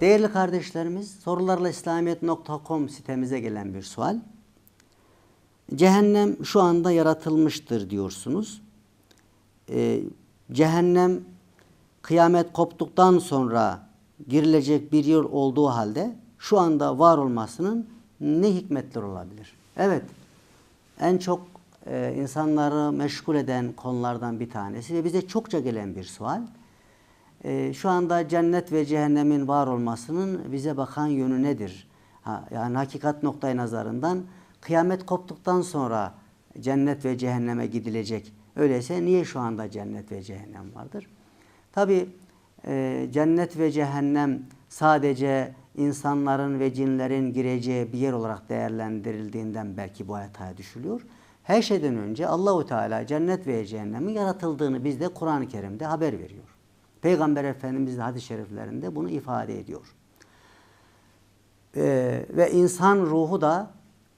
Değerli kardeşlerimiz, sorularlaislamiyet.com sitemize gelen bir sual. Cehennem şu anda yaratılmıştır diyorsunuz. Ee, cehennem kıyamet koptuktan sonra girilecek bir yer olduğu halde şu anda var olmasının ne hikmetler olabilir? Evet, en çok e, insanları meşgul eden konulardan bir tanesi ve bize çokça gelen bir sual. E, şu anda cennet ve cehennemin var olmasının bize bakan yönü nedir? Ha, yani hakikat noktayı nazarından kıyamet koptuktan sonra cennet ve cehenneme gidilecek. Öyleyse niye şu anda cennet ve cehennem vardır? Tabi e, cennet ve cehennem sadece insanların ve cinlerin gireceği bir yer olarak değerlendirildiğinden belki bu hataya düşülüyor. Her şeyden önce Allahu Teala cennet ve cehennemin yaratıldığını bizde Kur'an-ı Kerim'de haber veriyor. Peygamber Efendimiz de hadis-i şeriflerinde bunu ifade ediyor. Ee, ve insan ruhu da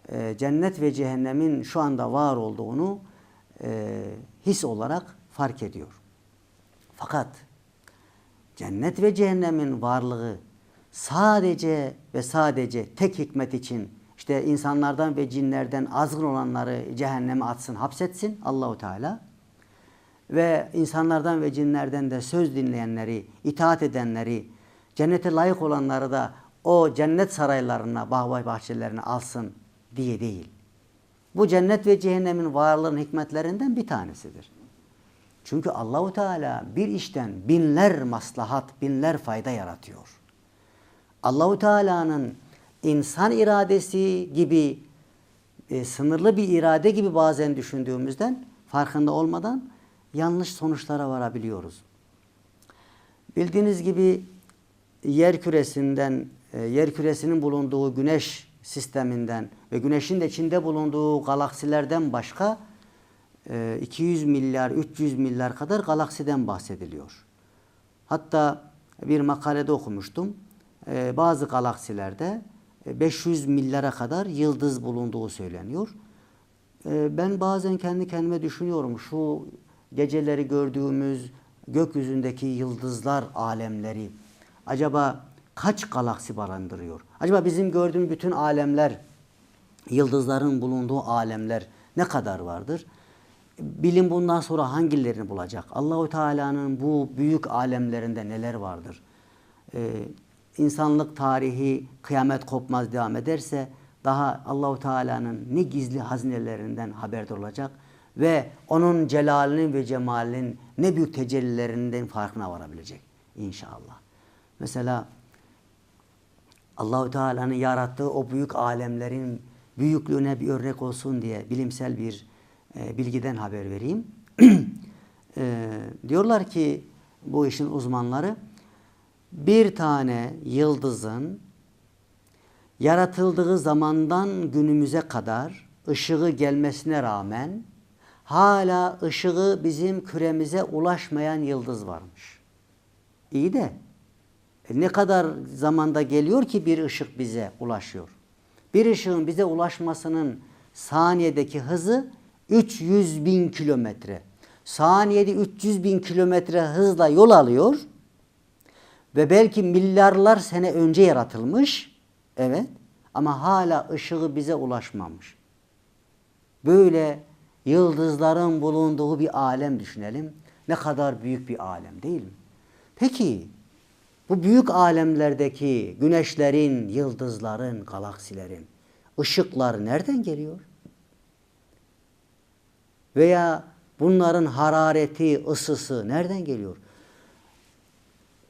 e, cennet ve cehennemin şu anda var olduğunu e, his olarak fark ediyor. Fakat cennet ve cehennemin varlığı sadece ve sadece tek hikmet için işte insanlardan ve cinlerden azgın olanları cehenneme atsın, hapsetsin Allahu Teala ve insanlardan ve cinlerden de söz dinleyenleri, itaat edenleri, cennete layık olanları da o cennet saraylarına, bahçe bahçelerine alsın diye değil. Bu cennet ve cehennemin varlığının hikmetlerinden bir tanesidir. Çünkü Allahu Teala bir işten binler maslahat, binler fayda yaratıyor. Allahu Teala'nın insan iradesi gibi e, sınırlı bir irade gibi bazen düşündüğümüzden farkında olmadan yanlış sonuçlara varabiliyoruz. Bildiğiniz gibi yer küresinden, e, yer küresinin bulunduğu güneş sisteminden ve güneşin de içinde bulunduğu galaksilerden başka 200 e, milyar, 300 milyar kadar galaksiden bahsediliyor. Hatta bir makalede okumuştum. E, bazı galaksilerde 500 milyara kadar yıldız bulunduğu söyleniyor. Ben bazen kendi kendime düşünüyorum şu geceleri gördüğümüz gökyüzündeki yıldızlar alemleri acaba kaç galaksi barındırıyor? Acaba bizim gördüğümüz bütün alemler, yıldızların bulunduğu alemler ne kadar vardır? Bilim bundan sonra hangilerini bulacak? Allahu Teala'nın bu büyük alemlerinde neler vardır? Ee, insanlık tarihi kıyamet kopmaz devam ederse daha Allahu Teala'nın ne gizli hazinelerinden haberdar olacak ve onun celalinin ve cemalinin ne büyük tecellilerinden farkına varabilecek inşallah. Mesela Allahu Teala'nın yarattığı o büyük alemlerin büyüklüğüne bir örnek olsun diye bilimsel bir e, bilgiden haber vereyim. e, diyorlar ki bu işin uzmanları bir tane yıldızın yaratıldığı zamandan günümüze kadar ışığı gelmesine rağmen hala ışığı bizim küremize ulaşmayan yıldız varmış. İyi de e ne kadar zamanda geliyor ki bir ışık bize ulaşıyor? Bir ışığın bize ulaşmasının saniyedeki hızı 300 bin kilometre. Saniyede 300 bin kilometre hızla yol alıyor ve belki milyarlar sene önce yaratılmış. Evet ama hala ışığı bize ulaşmamış. Böyle yıldızların bulunduğu bir alem düşünelim. Ne kadar büyük bir alem değil mi? Peki bu büyük alemlerdeki güneşlerin, yıldızların, galaksilerin ışıkları nereden geliyor? Veya bunların harareti, ısısı nereden geliyor?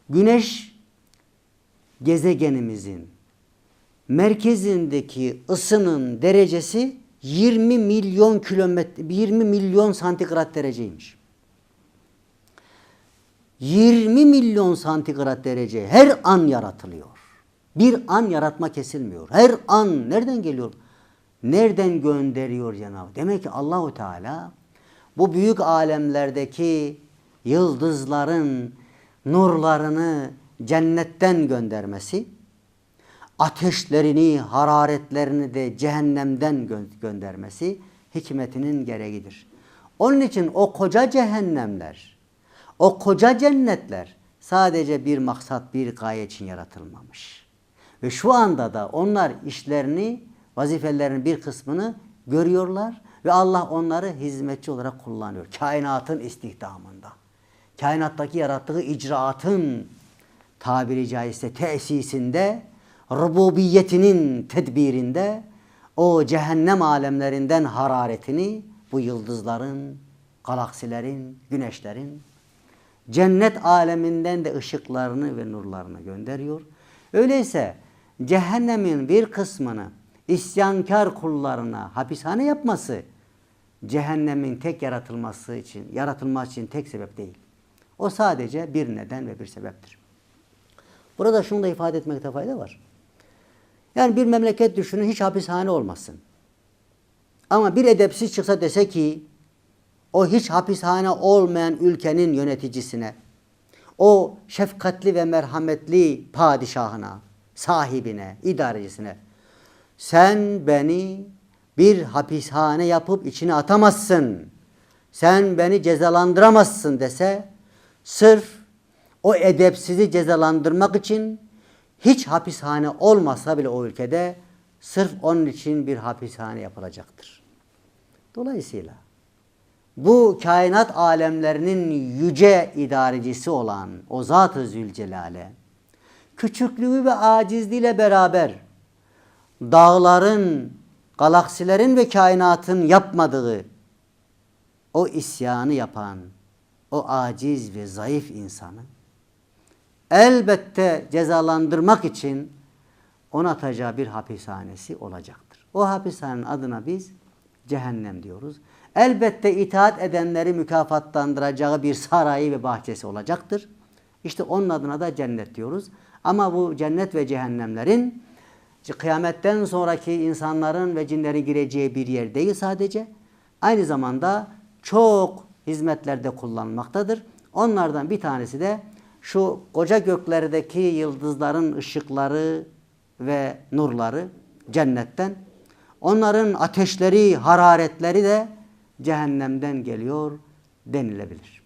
Güneş gezegenimizin merkezindeki ısının derecesi 20 milyon kilometre 20 milyon santigrat dereceymiş. 20 milyon santigrat derece her an yaratılıyor. Bir an yaratma kesilmiyor. Her an nereden geliyor? Nereden gönderiyor Cenab-ı Demek ki Allahu Teala bu büyük alemlerdeki yıldızların nurlarını cennetten göndermesi, ateşlerini, hararetlerini de cehennemden gö göndermesi hikmetinin gereğidir. Onun için o koca cehennemler, o koca cennetler sadece bir maksat, bir gaye için yaratılmamış. Ve şu anda da onlar işlerini, vazifelerinin bir kısmını görüyorlar ve Allah onları hizmetçi olarak kullanıyor. Kainatın istihdamında. Kainattaki yarattığı icraatın tabiri caizse tesisinde, rububiyetinin tedbirinde o cehennem alemlerinden hararetini bu yıldızların, galaksilerin, güneşlerin, cennet aleminden de ışıklarını ve nurlarını gönderiyor. Öyleyse cehennemin bir kısmını isyankar kullarına hapishane yapması cehennemin tek yaratılması için, yaratılması için tek sebep değil. O sadece bir neden ve bir sebeptir. Burada şunu da ifade etmekte fayda var. Yani bir memleket düşünün hiç hapishane olmasın. Ama bir edepsiz çıksa dese ki o hiç hapishane olmayan ülkenin yöneticisine, o şefkatli ve merhametli padişahına, sahibine, idarecisine sen beni bir hapishane yapıp içine atamazsın. Sen beni cezalandıramazsın dese sırf o edepsizi cezalandırmak için hiç hapishane olmasa bile o ülkede sırf onun için bir hapishane yapılacaktır. Dolayısıyla bu kainat alemlerinin yüce idarecisi olan o Zat-ı Zülcelal'e küçüklüğü ve acizliğiyle beraber dağların, galaksilerin ve kainatın yapmadığı o isyanı yapan o aciz ve zayıf insanı elbette cezalandırmak için ona atacağı bir hapishanesi olacaktır. O hapishanenin adına biz cehennem diyoruz. Elbette itaat edenleri mükafatlandıracağı bir sarayı ve bahçesi olacaktır. İşte onun adına da cennet diyoruz. Ama bu cennet ve cehennemlerin kıyametten sonraki insanların ve cinlerin gireceği bir yer değil sadece. Aynı zamanda çok hizmetlerde kullanılmaktadır. Onlardan bir tanesi de şu koca göklerdeki yıldızların ışıkları ve nurları cennetten, onların ateşleri, hararetleri de cehennemden geliyor denilebilir.